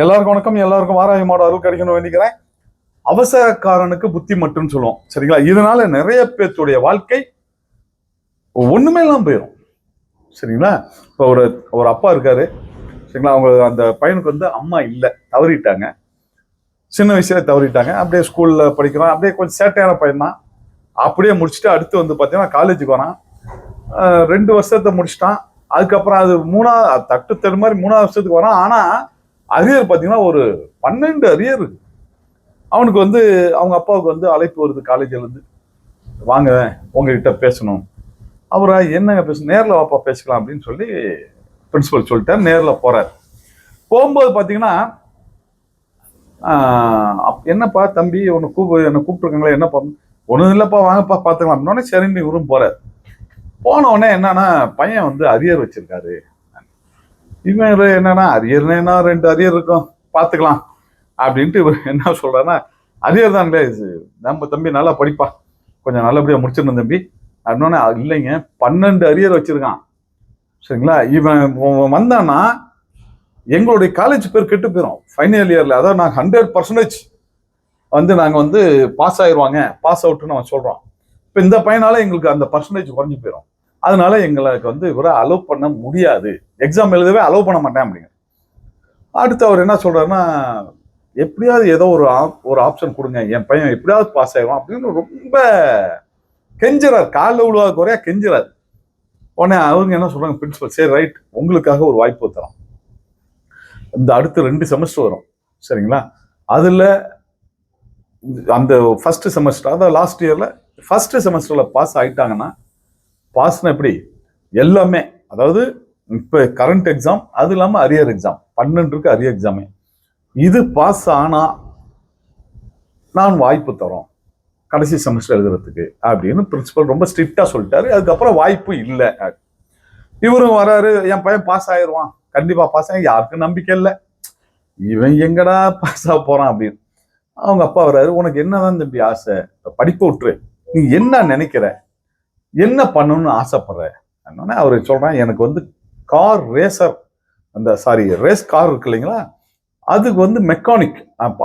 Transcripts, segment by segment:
எல்லாருக்கும் வணக்கம். எல்லாருக்கும் வாராகி மாடு அருள் கிடைக்கணும் வேண்டிக்கிறேன். அவசரக்காரனுக்கு புத்தி மட்டும்னு சொல்லுவோம். சரிங்களா? இதனால நிறைய பேர்த்துடைய வாழ்க்கை ஒண்ணுமே இல்லாம போயிடும் சரிங்களா? இப்போ ஒரு ஒரு அப்பா இருக்காரு. சரிங்களா? அவங்க அந்த பையனுக்கு வந்து அம்மா இல்லை. தவறிட்டாங்க. சின்ன வயசுல தவறிட்டாங்க. அப்படியே ஸ்கூல்ல படிக்கிறான். அப்படியே கொஞ்சம் சேட்டையான பையன் தான் அப்படியே முடிச்சுட்டு அடுத்து வந்து பார்த்தீங்கன்னா காலேஜுக்கு வரான். ரெண்டு வருஷத்தை முடிச்சிட்டான். அதுக்கப்புறம் அது மூணாவது தட்டு தரு மாதிரி மூணாவது வருஷத்துக்கு வரான். ஆனால் அரியர் பார்த்தீங்கன்னா ஒரு பன்னெண்டு அரியர் இருக்கு. அவனுக்கு வந்து அவங்க அப்பாவுக்கு வந்து அழைப்பு வருது காலேஜிலேருந்து வாங்க உங்ககிட்ட பேசணும். அவரை என்னங்க பேசணும்? நேரில் வாப்பா பேசிக்கலாம் அப்படின்னு சொல்லி பிரின்சிபல் சொல்லிட்டார். நேரில் போகிறார் போகும்போது பார்த்தீங்கன்னா அப்- என்னப்பா தம்பி உன்னை கூப்பி என்னை கூப்பிட்டுருக்காங்களே என்னப்பா? ஒன்றும் இல்லைப்பா வாங்கப்பா பார்த்துக்கலாம் அப்படின்னோடனே சரின்னு இவரும் போகிறார் போன உடனே என்னன்னா பையன் வந்து அரியர் வச்சிருக்காரு. இவன் என்னன்னா அரியர்னா ரெண்டு அரியர் இருக்கும். பார்த்துக்கலாம். அப்படின்ட்டு இவர் என்ன சொல்கிறான்னா அரியர் தான்ல இது நம்ம தம்பி நல்லா படிப்பா. கொஞ்சம் நல்லபடியாக முடிச்சிருந்தேன் தம்பி. அப்படின்னோடனே இல்லைங்க. பன்னெண்டு அரியர் வச்சுருக்கான். சரிங்களா? இவன் வந்தான்னா எங்களுடைய காலேஜ் பேர் கெட்டு போயிடும் ஃபைனல் இயரில் அதாவது நாங்கள் ஹண்ட்ரட் பர்சன்டேஜ் வந்து நாங்கள் வந்து பாஸ் ஆயிடுவாங்க பாஸ் அவுட்னு அவன் சொல்கிறோம் இப்போ இந்த பையனால் எங்களுக்கு அந்த பர்சன்டேஜ் குறைஞ்சி போயிடும் அதனால எங்களுக்கு வந்து இவரை அலோவ் பண்ண முடியாது. எக்ஸாம் எழுதவே அலோவ் பண்ண மாட்டேன் அப்படிங்க. அடுத்து அவர் என்ன சொல்கிறாருன்னா எப்படியாவது ஏதோ ஒரு ஆப் ஒரு ஆப்ஷன் கொடுங்க. என் பையன் எப்படியாவது பாஸ் ஆயிடுவான் அப்படின்னு ரொம்ப கெஞ்சுறார். காலில் விழுவாத குறையா கெஞ்சுறார். உடனே அவங்க என்ன சொல்கிறாங்க பிரின்சிபல் சரி ரைட் உங்களுக்காக ஒரு வாய்ப்பு தரோம் இந்த அடுத்து ரெண்டு செமஸ்டர் வரும். சரிங்களா? அதில் அந்த ஃபஸ்ட்டு செமஸ்டர் அதாவது லாஸ்ட் இயரில் ஃபஸ்ட்டு செமஸ்டரில் பாஸ் ஆகிட்டாங்கன்னா பாஸ்னா எப்படி? எல்லாமே அதாவது இப்போ கரண்ட் எக்ஸாம் அது இல்லாமல் அரியர் எக்ஸாம் பன்னெண்டுக்கு அரியர் எக்ஸாமே இது பாஸ் ஆனால் நான் வாய்ப்பு தரோம். கடைசி செமஸ்டர் எழுதுறதுக்கு அப்படின்னு பிரின்சிபல் ரொம்ப ஸ்ட்ரிக்டாக சொல்லிட்டாரு. அதுக்கப்புறம் வாய்ப்பு இல்லை. இவரும் வராரு என் பையன் பாஸ் ஆயிடுவான் கண்டிப்பாக பாஸ் ஆகி யாருக்கும் நம்பிக்கை இல்லை. இவன் எங்கடா பாஸ் ஆக போகிறான் அப்படின்னு. அவங்க அப்பா வராரு உனக்கு என்னதான் தம்பி ஆசை? இப்ப படிப்பை விட்டுரு. நீ என்ன நினைக்கிற? என்ன பண்ணணும்னு ஆசைப்படுற என்னன்னா அவர் சொல்கிறேன் எனக்கு வந்து கார் ரேசர் அந்த சாரி ரேஸ் கார் இருக்கு இல்லைங்களா? அதுக்கு வந்து மெக்கானிக்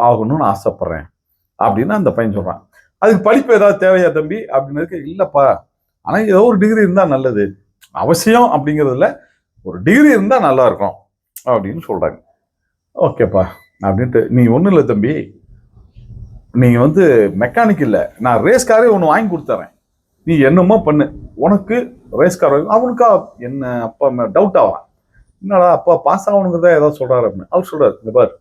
ஆகணும்னு ஆசைப்பட்றேன். அப்படின்னு அந்த பையன் சொல்கிறான் அதுக்கு படிப்பு ஏதாவது தேவையா தம்பி? அப்படின்னு இல்லைப்பா. ஆனால் ஏதோ ஒரு டிகிரி இருந்தால் நல்லது. அவசியம் அப்படிங்கிறதுல ஒரு டிகிரி இருந்தால் நல்லா இருக்கும். அப்படின்னு சொல்கிறாங்க ஓகேப்பா அப்படின்ட்டு நீ ஒன்றும் இல்லை தம்பி. நீங்கள் வந்து மெக்கானிக் இல்லை. நான் ரேஸ் காரே ஒன்று வாங்கி கொடுத்துறேன். நீ என்னமோ பண்ணு. உனக்கு வயசுக்கார கார் அவனுக்கா? என்ன அப்பா டவுட் ஆவான் என்னடா அப்பா பாஸ் ஆகணுங்கிறதா ஏதாவது சொல்கிறாரு அப்படின்னு. அவர் சொல்கிறார் இந்த பார்.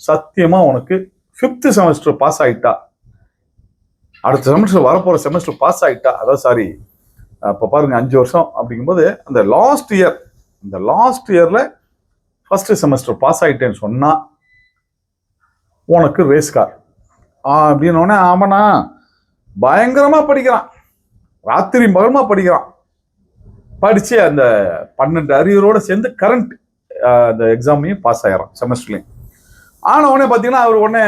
சத்தியமாக உனக்கு ஃபிஃப்த்து செமஸ்டர் பாஸ் ஆகிட்டா அடுத்த செமஸ்டர் வரப்போகிற செமஸ்டர் பாஸ் ஆகிட்டா அதாவது சாரி அப்போ பாருங்க அஞ்சு வருஷம் அப்படிங்கும்போது அந்த லாஸ்ட் இயர் இந்த லாஸ்ட் இயரில் ஃபஸ்ட்டு செமஸ்டர் பாஸ் ஆகிட்டேன்னு சொன்னால் உனக்கு ரேஸ் கார் அப்படின்னோடனே ஆமாண்ணா. பயங்கரமாக படிக்கிறான். ராத்திரி மகமா படிக்கிறான். படிச்சு அந்த பன்னெண்டு அரியரோட சேர்ந்து கரண்ட் அந்த எக்ஸாமையும் பாஸ் ஆகிறான் செமஸ்டர்லையும் ஆன உடனே பார்த்தீங்கன்னா அவர் உடனே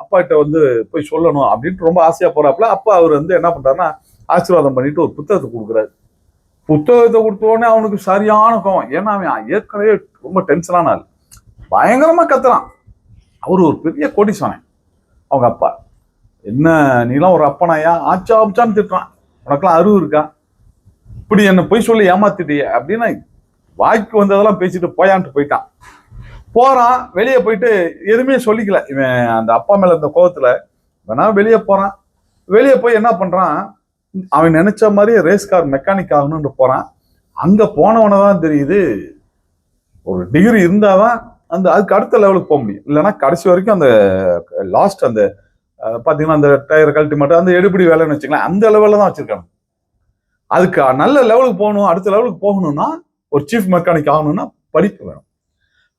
அப்பாகிட்ட வந்து போய் சொல்லணும் அப்படின்ட்டு ரொம்ப ஆசையாக போறாப்புல. அப்பா அவர் வந்து என்ன பண்ணுறாருன்னா ஆசீர்வாதம் பண்ணிட்டு ஒரு புத்தகத்தை கொடுக்குறாரு. புத்தகத்தை கொடுத்த உடனே அவனுக்கு சரியான கோவம். ஏன்னா அவன் ஏற்கனவே ரொம்ப டென்ஷனான ஆள். பயங்கரமாக கத்துறான். அவர் ஒரு பெரிய கோடீஸ்வரன். அவங்க அப்பா. என்ன நீலாம் ஒரு அப்பனாயா? ஆச்சா ஆச்சான்னு திட்டுறான். உனக்கெல்லாம் அருவு இருக்கா? இப்படி என்னை பொய் சொல்லி ஏமாத்திட்டிய அப்படின்னு வாய்க்கு வந்ததெல்லாம் பேசிட்டு போயான்ட்டு போயிட்டான். போறான் வெளியே போயிட்டு எதுவுமே சொல்லிக்கல. இவன் அந்த அப்பா மேல இருந்த கோவத்துல வேணா வெளியே போறான். வெளியே போய் என்ன பண்றான்? அவன் நினைச்ச மாதிரி ரேஸ் கார் மெக்கானிக் ஆகணும்னு போறான். அங்க போனவன தான் தெரியுது. ஒரு டிகிரி இருந்தாதான் அந்த அதுக்கு அடுத்த லெவலுக்கு போக முடியும். இல்லைன்னா கடைசி வரைக்கும் அந்த லாஸ்ட் அந்த பார்த்தீங்கன்னா அந்த டயர் கழட்டி மட்டும் அந்த எடுப்படி வேலைன்னு வச்சுக்கலாம் அந்த லெவலில் தான் வச்சுருக்காங்க. அதுக்கு நல்ல லெவலுக்கு போகணும் அடுத்த லெவலுக்கு போகணும்னா ஒரு சீஃப் மெக்கானிக் ஆகணும்னா படிப்பு வேணும்.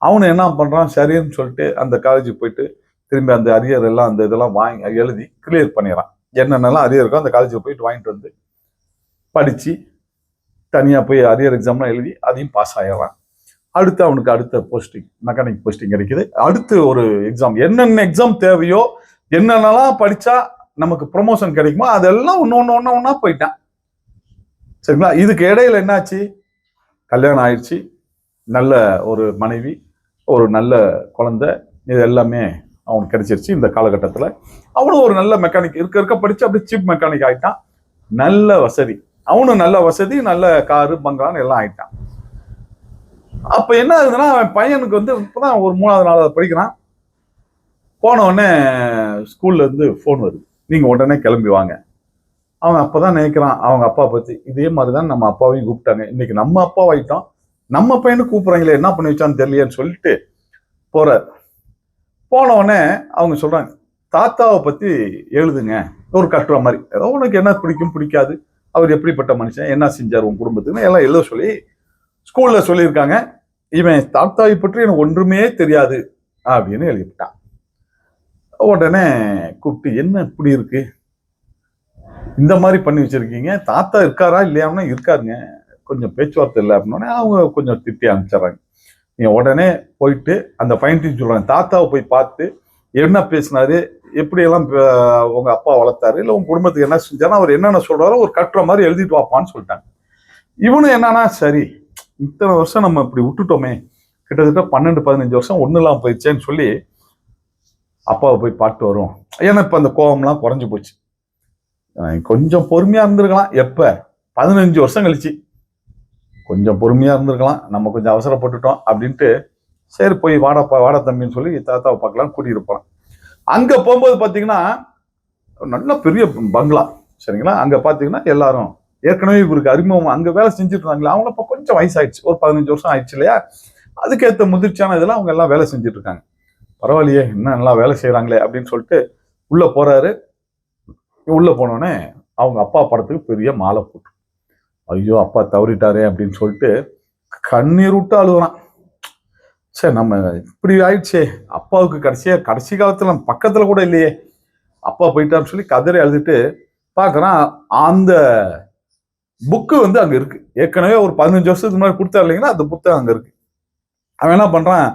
அவனு என்ன பண்ணுறான் சரின்னு சொல்லிட்டு அந்த காலேஜுக்கு போயிட்டு திரும்பி அந்த அரியர் எல்லாம் அந்த இதெல்லாம் வாங்கி எழுதி கிளியர் பண்ணிடுறான். என்னென்னலாம் அரியர் இருக்கோ அந்த காலேஜுக்கு போயிட்டு வாங்கிட்டு வந்து படித்து தனியாக போய் அரியர் எக்ஸாம்லாம் எழுதி அதையும் பாஸ் ஆகிடுறான் அடுத்து அவனுக்கு அடுத்த போஸ்டிங் மெக்கானிக் போஸ்டிங் கிடைக்குது. அடுத்து ஒரு எக்ஸாம் என்னென்ன எக்ஸாம் தேவையோ என்னென்னலாம் படிச்சா நமக்கு ப்ரொமோஷன் கிடைக்குமோ அதெல்லாம் ஒன்று ஒன்று ஒன்று ஒன்றா போயிட்டான். சரிங்களா? இதுக்கு இடையில என்னாச்சு? கல்யாணம் ஆயிடுச்சு. நல்ல ஒரு மனைவி ஒரு நல்ல குழந்தை இது எல்லாமே அவனுக்கு கிடைச்சிருச்சு. இந்த காலகட்டத்தில் அவனும் ஒரு நல்ல மெக்கானிக் இருக்க இருக்க படிச்சு அப்படியே சீப் மெக்கானிக் ஆகிட்டான் நல்ல வசதி. அவனும் நல்ல வசதி நல்ல காரு பங்களான்னு எல்லாம் ஆயிட்டான். அப்போ என்ன ஆகுதுன்னா அவன் பையனுக்கு வந்து இப்பதான் ஒரு மூணாவது நாளாவது படிக்கிறான். போன உடனே ஃபோன் வருது. நீங்கள் உடனே கிளம்பி வாங்க. அவன் அப்பதான் நினைக்கிறான். அவங்க அப்பா பற்றி இதே மாதிரிதான் நம்ம அப்பாவையும் கூப்பிட்டாங்க. இன்னைக்கு நம்ம அப்பாவாயிட்டோம் நம்ம பையனை கூப்பிட்றாங்களே என்ன பண்ணி வச்சான்னு தெரியலையேன்னு சொல்லிட்டு போகிறார் போனவுடனே அவங்க சொல்கிறாங்க தாத்தாவை பற்றி எழுதுங்க. ஒரு கட்டுற மாதிரி. ஏதோ உனக்கு என்ன பிடிக்கும் பிடிக்காது. அவர் எப்படிப்பட்ட மனுஷன் என்ன செஞ்சார் உன் குடும்பத்துக்குன்னு எல்லாம் எழுத சொல்லி ஸ்கூலில் சொல்லியிருக்காங்க. இவன் தாத்தாவை பற்றி எனக்கு ஒன்றுமே தெரியாது அப்படின்னு எழுதிவிட்டான். உடனே கூப்பிட்டு என்ன இப்படி இருக்கு? இந்த மாதிரி பண்ணி வச்சிருக்கீங்க. தாத்தா இருக்காரா இல்லையாம்னா இருக்காருங்க. கொஞ்சம் பேச்சுவார்த்தை இல்லை அப்படின்னோடனே அவங்க கொஞ்சம் திட்டி அனுப்பிச்சிடுறாங்க. நீங்கள் உடனே போயிட்டு அந்த பையன்ட்டு சொல்கிறாங்க தாத்தாவை போய் பார்த்து என்ன பேசினாரு? எப்படியெல்லாம் உங்கள் அப்பா வளர்த்தாரு? இல்லை உங்கள் குடும்பத்துக்கு என்ன செஞ்சாலும் அவர் என்னென்ன சொல்கிறாரோ ஒரு கட்டுற மாதிரி எழுதிட்டு வாப்பான்னு சொல்லிட்டாங்க. இவனு என்னன்னா சரி இத்தனை வருஷம் நம்ம இப்படி விட்டுட்டோமே. கிட்டத்தட்ட பன்னெண்டு பதினஞ்சு வருஷம் ஒன்றும் இல்லாமல் போயிடுச்சேன்னு சொல்லி அப்பாவை போய் பாட்டு வருவோம். ஏன்னா இப்போ அந்த கோவம்லாம் குறைஞ்சி போச்சு. கொஞ்சம் பொறுமையாக இருந்திருக்கலாம். எப்போ? பதினஞ்சு வருஷம் கழிச்சு. கொஞ்சம் பொறுமையாக இருந்திருக்கலாம். நம்ம கொஞ்சம் அவசரப்பட்டுட்டோம் அப்படின்ட்டு சரி போய் வாடப்பா வாட தம்பின்னு சொல்லி தாத்தாவை பார்க்கலாம் கூட்டிகிட்டு போறான் அங்கே போகும்போது பார்த்தீங்கன்னா நல்ல பெரிய பங்களா. சரிங்களா? அங்கே பார்த்தீங்கன்னா எல்லாரும் ஏற்கனவே இவருக்கு அறிமுகம் அங்கே வேலை செஞ்சுட்டு இருந்தாங்களே அவங்கள இப்போ கொஞ்சம் வயசாயிடுச்சு. ஒரு பதினஞ்சு வருஷம் ஆயிடுச்சு இல்லையா? அதுக்கேற்ற முதிர்ச்சியான இதெல்லாம் அவங்க எல்லாம் வேலை செஞ்சுட்டு இருக்காங்க. பரவாயில்லையே என்ன நல்லா வேலை செய்கிறாங்களே அப்படின்னு சொல்லிட்டு உள்ளே போகிறாரு உள்ளே போனோடனே அவங்க அப்பா படத்துக்கு பெரிய மாலை போட்டு ஐயோ அப்பா தவறிட்டாரே அப்படின்னு சொல்லிட்டு கண்ணீர் விட்டு அழுகுறான் சரி நம்ம இப்படி ஆயிடுச்சே அப்பாவுக்கு கடைசியாக கடைசி காலத்தில் நம்ம கூட இல்லையே. அப்பா போயிட்டான்னு சொல்லி கதறி அழுதுட்டு பார்க்குறான் அந்த புக்கு வந்து அங்கே இருக்குது ஏற்கனவே ஒரு பதினஞ்சு வருஷத்துக்கு முன்னாடி கொடுத்தா இல்லைங்கன்னா அந்த புத்தகம் அங்கே இருக்குது அவன் என்ன பண்ணுறான்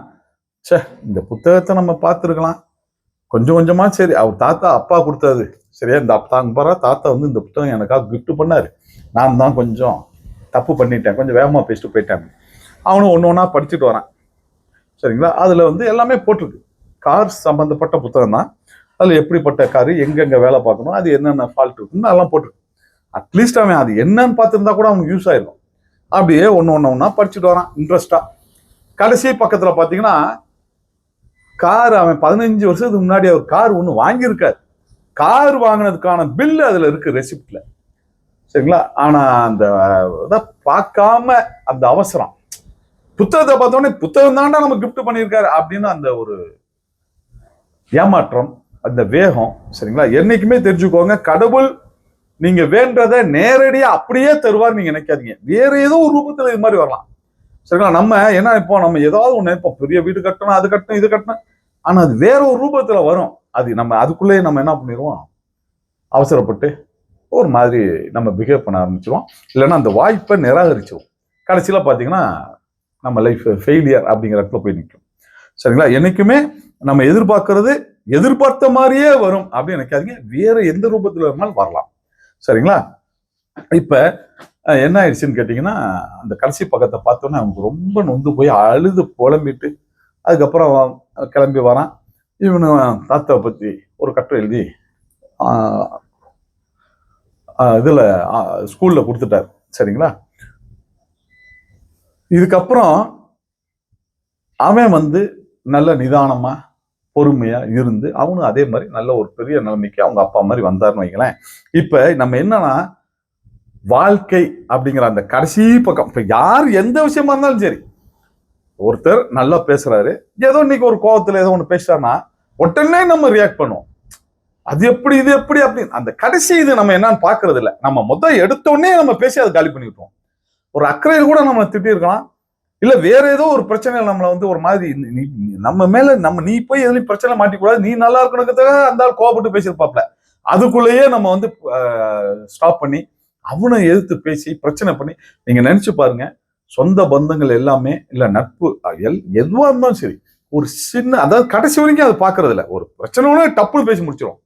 ச்சே இந்த புத்தகத்தை நம்ம பார்த்துருக்கலாம். கொஞ்சம் கொஞ்சமா சரி அவர் தாத்தா அப்பா கொடுத்தது. சரியா இந்த அப்பா பாரா தாத்தா வந்து இந்த புத்தகம் எனக்காக கிஃப்ட் பண்ணாரு. நான் தான் கொஞ்சம் தப்பு பண்ணிட்டேன். கொஞ்சம் வேகமாக பேசிட்டு போயிட்டேன். அவனும் ஒன்று ஒன்றா படிச்சுட்டு வரான். சரிங்களா? அதில் வந்து எல்லாமே போட்டிருக்கு. கார் சம்மந்தப்பட்ட புத்தகம் தான். அதில் எப்படிப்பட்ட காரு எங்கெங்கே வேலை பார்க்கணும் அது என்னென்ன ஃபால்ட் இருக்குன்னு அதெல்லாம் போட்டிருக்கு. அட்லீஸ்ட் அவன் அது என்னன்னு பார்த்துருந்தா கூட அவனுக்கு யூஸ் ஆயிடும் அப்படியே ஒன்று ஒன்று ஒன்றா படிச்சுட்டு வரான். இன்ட்ரெஸ்டாக கடைசி பக்கத்தில் பார்த்தீங்கன்னா கார் அவன் பதினஞ்சு வருஷத்துக்கு முன்னாடி அவர் கார் ஒன்று வாங்கியிருக்காரு. கார் வாங்கினதுக்கான பில் அதில் இருக்கு ரெசிப்ட்ல சரிங்களா? ஆனால் அந்த இதை பார்க்காம அந்த அவசரம். புத்தகத்தை பார்த்தோன்னே புத்தகம் தாண்டா நம்ம கிஃப்ட் பண்ணியிருக்காரு அப்படின்னு அந்த ஒரு ஏமாற்றம் அந்த வேகம் சரிங்களா? என்னைக்குமே தெரிஞ்சுக்கோங்க கடவுள் நீங்க வேண்டதை நேரடியாக அப்படியே தருவார் நீங்க நினைக்காதீங்க. வேற ஏதோ ஒரு ரூபத்தில் இது மாதிரி வரலாம். சரிங்களா? நம்ம என்ன இப்போ நம்ம ஏதாவது ஒன்று நினைப்போம் பெரிய வீடு கட்டணும் அது கட்டணும் இது கட்டணும். ஆனால் அது வேற ஒரு ரூபத்தில் வரும். அது நம்ம அதுக்குள்ளேயே நம்ம என்ன பண்ணிடுவோம்? அவசரப்பட்டு ஒரு மாதிரி நம்ம பிஹேவ் பண்ண ஆரம்பிச்சிருவோம். இல்லைன்னா அந்த வாய்ப்பை நிராகரிச்சிடும் கடைசியில் பார்த்தீங்கன்னா நம்ம லைஃப் ஃபெயிலியர் அப்படிங்கிற இடத்துல போய் நிற்கும். சரிங்களா? என்றைக்குமே நம்ம எதிர்பார்க்கறது எதிர்பார்த்த மாதிரியே வரும் அப்படின்னு நினைக்காதீங்க. வேற எந்த ரூபத்தில் வேணாலும் வரலாம். சரிங்களா? இப்போ என்ன ஆயிடுச்சுன்னு கேட்டிங்கன்னா அந்த கடைசி பக்கத்தை பார்த்தோன்னே அவங்க ரொம்ப நொந்து போய் அழுது புலம்பிட்டு அதுக்கப்புறம் கிளம்பி வரான். இவனு தாத்தாவை பற்றி ஒரு கட்டுரை எழுதி இதில் ஸ்கூலில் கொடுத்துட்டார். சரிங்களா? இதுக்கப்புறம் அவன் வந்து நல்ல நிதானமாக பொறுமையாக இருந்து அவனும் அதே மாதிரி நல்ல ஒரு பெரிய நிலைமைக்கு அவங்க அப்பா மாதிரி வந்தாருன்னு வைங்களேன். இப்போ நம்ம என்னன்னா வாழ்க்கை அப்படிங்கிற அந்த கடைசி பக்கம் இப்போ யார் எந்த விஷயமா இருந்தாலும் சரி ஒருத்தர் நல்லா பேசுறாரு. ஏதோ இன்னைக்கு ஒரு கோவத்துல ஏதோ ஒன்று பேசுறாருன்னா உடனே நம்ம ரியாக்ட் பண்ணுவோம். அது எப்படி இது எப்படி அப்படின்னு. அந்த கடைசி இது நம்ம என்னன்னு பாக்குறது இல்ல. நம்ம மொத்தம் எடுத்த உடனே நம்ம பேசி அதை காலி பண்ணிக்கிட்டோம் ஒரு அக்கறையில் கூட நம்ம திட்டிருக்கலாம் இல்ல வேற ஏதோ ஒரு பிரச்சனையில் நம்மளை வந்து ஒரு மாதிரி நம்ம மேல நம்ம நீ போய் எதுலையும் பிரச்சனை மாட்டிக்கூடாது. நீ நல்லா இருக்கணுங்கிறதுக்காக அந்த ஆள் கோவப்பட்டு பேசியிருப்பாப்ல. அதுக்குள்ளேயே நம்ம வந்து ஸ்டாப் பண்ணி அவனை எதிர்த்து பேசி பிரச்சனை பண்ணி நீங்க நினைச்சு பாருங்க சொந்த பந்தங்கள் எல்லாமே இல்லை நட்பு எல் எதுவாக இருந்தாலும் சரி ஒரு சின்ன அதாவது கடைசி வரைக்கும் அதை பாக்குறது ஒரு பிரச்சனை டப்புன்னு பேசி முடிச்சிடும்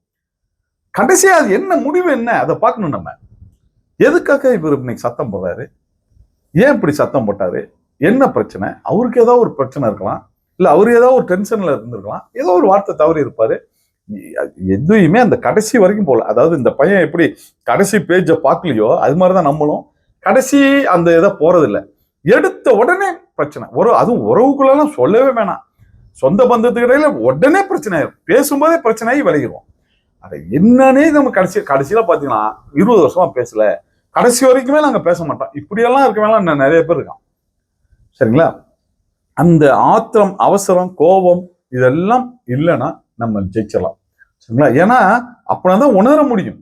கடைசியாக அது என்ன முடிவு என்ன அதை பார்க்கணும் நம்ம. எதுக்காக இவர் இன்னைக்கு சத்தம் போடுறாரு? ஏன் இப்படி சத்தம் போட்டாரு? என்ன பிரச்சனை? அவருக்கு ஏதாவது ஒரு பிரச்சனை இருக்கலாம். இல்லை அவர் ஏதோ ஒரு டென்ஷனில் இருந்திருக்கலாம். ஏதோ ஒரு வார்த்தை தவறி இருப்பார். எதுவுமே அந்த கடைசி வரைக்கும் போகல அதாவது இந்த பையன் எப்படி கடைசி பேஜை பார்க்கலையோ அது மாதிரி தான் நம்மளும். கடைசி அந்த இதை போகிறதில்ல எடுத்த உடனே பிரச்சனை. ஒரு அதுவும் உறவுக்குள்ளெல்லாம் சொல்லவே வேணாம். சொந்த பந்தத்துக்கு இடையில உடனே பிரச்சனை ஆயிரும். பேசும்போதே பிரச்சனையாகி விலகிடுவோம் அதை என்னன்னே நம்ம கடைசி கடைசியில பாத்தீங்கன்னா இருபது வருஷமா பேசல. கடைசி வரைக்குமே நாங்கள் பேச மாட்டோம். இப்படியெல்லாம் இருக்க இன்னும் நிறைய பேர் இருக்கான் சரிங்களா? அந்த ஆத்திரம் அவசரம் கோபம் இதெல்லாம் இல்லைன்னா நம்ம ஜெயிச்சிடலாம். சரிங்களா? ஏன்னா அப்படிதான் உணர முடியும்.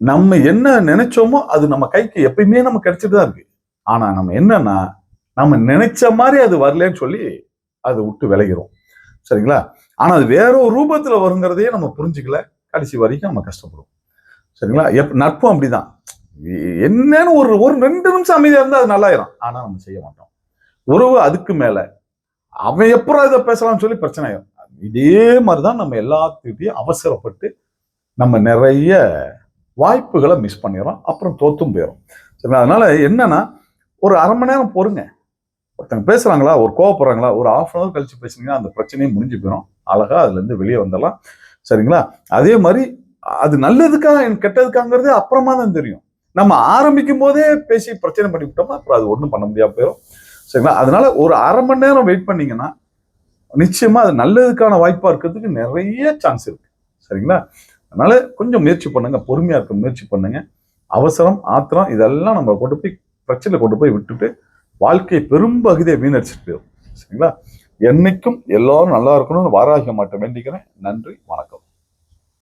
நம்ம என்ன நினைச்சோமோ அது நம்ம கைக்கு எப்பயுமே நம்ம கிடைச்சிட்டு தான் இருக்கு. ஆனா நம்ம என்னன்னா நம்ம நினைச்ச மாதிரி அது வரலன்னு சொல்லி அது விட்டு விலகிறோம் சரிங்களா? ஆனா அது வேற ஒரு ரூபத்துல வருங்கிறதையே நம்ம புரிஞ்சுக்கல. கடைசி வரைக்கும் நம்ம கஷ்டப்படுவோம். சரிங்களா? எப் நட்பும் அப்படிதான். என்னன்னு ஒரு ஒரு ரெண்டு நிமிஷம் அமைதியாக இருந்தால் அது நல்லாயிரும். ஆனால் நம்ம செய்ய மாட்டோம். உறவு அதுக்கு மேலே. அவன் எப்பறம் இதை பேசலாம்னு சொல்லி பிரச்சனை ஆயிரும். இதே மாதிரி தான் நம்ம எல்லாத்துக்கிட்டையும் அவசரப்பட்டு நம்ம நிறைய வாய்ப்புகளை மிஸ் பண்ணிடுறோம். அப்புறம் தோத்தும் போயிடும் சரிங்களா? அதனால என்னன்னா ஒரு அரை மணி நேரம் பொறுங்க. ஒருத்தங்க பேசுகிறாங்களா ஒரு கோவப்படுறாங்களா ஒரு ஆஃப் அன் ஹவர் கழிச்சு பேசுனீங்கன்னா அந்த பிரச்சனையும் முடிஞ்சு போயிடும் அழகாக அதுலேருந்து வெளியே வந்துடலாம். சரிங்களா? அதே மாதிரி அது நல்லதுக்கா கெட்டதுக்காங்கிறது அப்புறமா தான் தெரியும். நம்ம ஆரம்பிக்கும் போதே பேசி பிரச்சனை பண்ணிவிட்டோம்னா அப்புறம் அது ஒன்றும் பண்ண முடியாது போயிடும் சரிங்களா? அதனால ஒரு அரை மணி நேரம் வெயிட் பண்ணீங்கன்னா நிச்சயமாக அது நல்லதுக்கான வாய்ப்பாக இருக்கிறதுக்கு நிறைய சான்ஸ் இருக்கு. சரிங்களா? அதனால கொஞ்சம் முயற்சி பண்ணுங்க பொறுமையாக இருக்க முயற்சி பண்ணுங்க. அவசரம் ஆத்திரம் இதெல்லாம் நம்ம கொண்டு போய் பிரச்சனை கொண்டு போய் விட்டுட்டு வாழ்க்கை பெரும்பகுதியை வீணடிச்சிட்டு போயிடும் சரிங்களா? என்னைக்கும் எல்லாரும் நல்லா இருக்கணும்னு வாராகிய மாட்ட வேண்டிக்கிறேன். நன்றி. வணக்கம்.